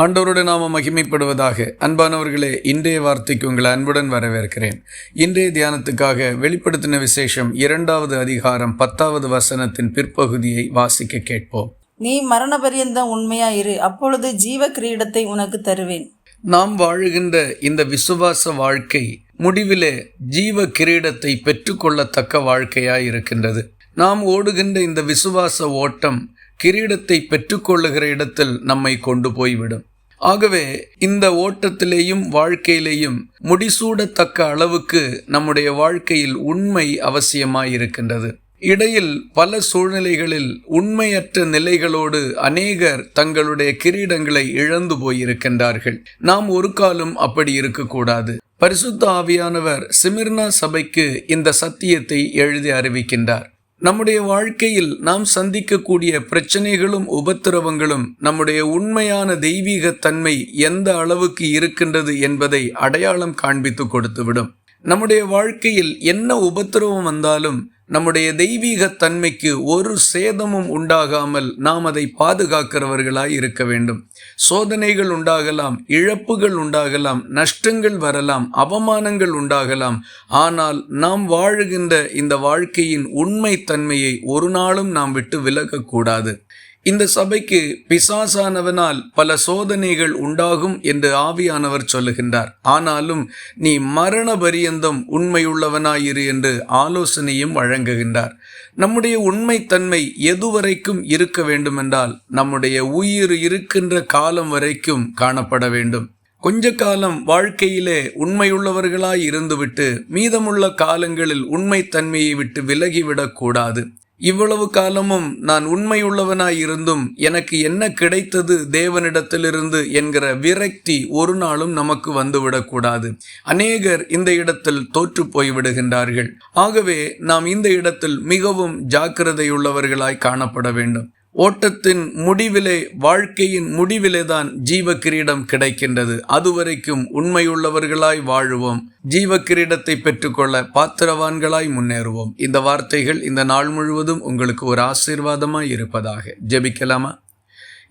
ஆண்டவருடைய நாம மகிமைப்படுவதாக. அன்பானவர்களே இன்றைய வார்த்தைக்கு உங்களை அன்புடன் வரவேற்கிறேன். இன்றைய தியானத்துக்காக வெளிப்படுத்தின விசேஷம் இரண்டாவது அதிகாரம் பத்தாவது வசனத்தின் பிற்பகுதியை வாசிக்க கேட்போம். நீ மரண பரியந்தம் உண்மையா இரு அப்பொழுது ஜீவ கிரீடத்தை உனக்கு தருவேன். நாம் வாழுகின்ற இந்த விசுவாச வாழ்க்கை முடிவிலே ஜீவ கிரீடத்தை பெற்றுக்கொள்ளத்தக்க வாழ்க்கையாய் இருக்கின்றது. நாம் ஓடுகின்ற இந்த விசுவாச ஓட்டம் கிரீடத்தை பெற்றுக்கொள்ளுகிற இடத்தில் நம்மை கொண்டு போய்விடும். ஆகவே இந்த ஓட்டத்திலேயும் வாழ்க்கையிலேயும் முடிசூடத்தக்க அளவுக்கு நம்முடைய வாழ்க்கையில் உண்மை அவசியமாயிருக்கின்றது. இடையில் பல சூழ்நிலைகளில் உண்மையற்ற நிலைகளோடு அநேகர் தங்களுடைய கிரீடங்களை இழந்து போயிருக்கின்றார்கள். நாம் ஒரு காலம் அப்படி இருக்கக்கூடாது. பரிசுத்த ஆவியானவர் சிமிர்னா சபைக்கு இந்த சத்தியத்தை எழுதி அறிவிக்கின்றார். நம்முடைய வாழ்க்கையில் நாம் சந்திக்கக்கூடிய பிரச்சனைகளும் உபத்திரவங்களும் நம்முடைய உண்மையான தெய்வீக தன்மை எந்த அளவுக்கு இருக்கின்றது என்பதை அடையாளம் காண்பித்து கொடுத்துவிடும். நம்முடைய வாழ்க்கையில் என்ன உபத்திரவம் வந்தாலும் நம்முடைய தெய்வீக தன்மைக்கு ஒரு சேதமும் உண்டாகாமல் நாம் அதை பாதுகாக்கிறவர்களாய் இருக்க வேண்டும். சோதனைகள் உண்டாகலாம் இழப்புகள் உண்டாகலாம் நஷ்டங்கள் வரலாம் அவமானங்கள் உண்டாகலாம். ஆனால் நாம் வாழுகின்ற இந்த வாழ்க்கையின் உண்மை தன்மையை ஒரு நாளும் நாம் விட்டு விலகக்கூடாது. இந்த சபைக்கு பிசாசானவனால் பல சோதனைகள் உண்டாகும் என்று ஆவியானவர் சொல்லுகின்றார். ஆனாலும் நீ மரண பரியந்தம் உண்மையுள்ளவனாயிரு என்று ஆலோசனையும் வழங்குகின்றார். நம்முடைய உண்மைத்தன்மை எதுவரைக்கும் இருக்க வேண்டுமென்றால் நம்முடைய உயிர் இருக்கின்ற காலம் வரைக்கும் காணப்பட வேண்டும். கொஞ்ச காலம் வாழ்க்கையிலே உண்மையுள்ளவர்களாய் இருந்துவிட்டு மீதமுள்ள காலங்களில் உண்மைத்தன்மையை விட்டு விலகிவிடக்கூடாது. இவ்வளவு காலமும் நான் உண்மையுள்ளவனாய் இருந்தும் எனக்கு என்ன கிடைத்தது தேவனிடத்திலிருந்து என்கிற விரக்தி ஒரு நாளும் நமக்கு வந்துவிடக்கூடாது. அநேகர் இந்த இடத்தில் தோற்று போய்விடுகின்றார்கள். ஆகவே நாம் இந்த இடத்தில் மிகவும் ஜாக்கிரதையுள்ளவர்களாய் காணப்பட வேண்டும். ஓட்டத்தின் முடிவிலே வாழ்க்கையின் முடிவிலே தான் ஜீவ கிரீடம் கிடைக்கின்றது. அதுவரைக்கும் உண்மையுள்ளவர்களாய் வாழுவோம். ஜீவ கிரீடத்தை பெற்றுக்கொள்ள பாத்திரவான்களாய் முன்னேறுவோம். இந்த வார்த்தைகள் இந்த நாள் முழுவதும் உங்களுக்கு ஒரு ஆசீர்வாதமாய் இருப்பதாக. ஜெபிக்கலாமா?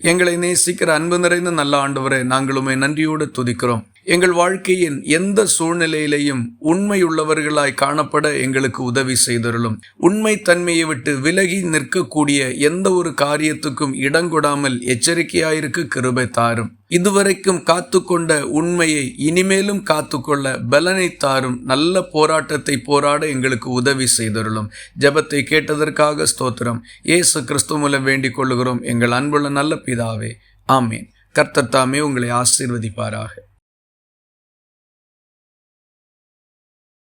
எங்களை நேசிக்கிற அன்பு நிறைந்த நல்ல ஆண்டவரை நாங்களுமே நன்றியோடு துதிக்கிறோம். எங்கள் வாழ்க்கையின் எந்த சூழ்நிலையிலையும் உண்மையுள்ளவர்களாய் காணப்பட எங்களுக்கு உதவி செய்தருளும். உண்மை தன்மையை விட்டு விலகி நிற்கக்கூடிய எந்த ஒரு காரியத்துக்கும் இடங்கொடாமல் எச்சரிக்கையாயிருக்க கிருபை தாரும். இதுவரைக்கும் காத்துக்கொண்ட உண்மையை இனிமேலும் காத்துக்கொள்ள பலனை தாரும் நல்ல போராட்டத்தை போராட எங்களுக்கு உதவி செய்தருளும். ஜபத்தை கேட்டதற்காக ஸ்தோத்திரம். ஏசு கிறிஸ்து மூலம் வேண்டிக் கொள்ளுகிறோம். எங்கள் அன்புள்ள நல்ல பிதாவே. ஆமேன். கர்த்தத்தாமே உங்களை ஆசீர்வதிப்பாராக.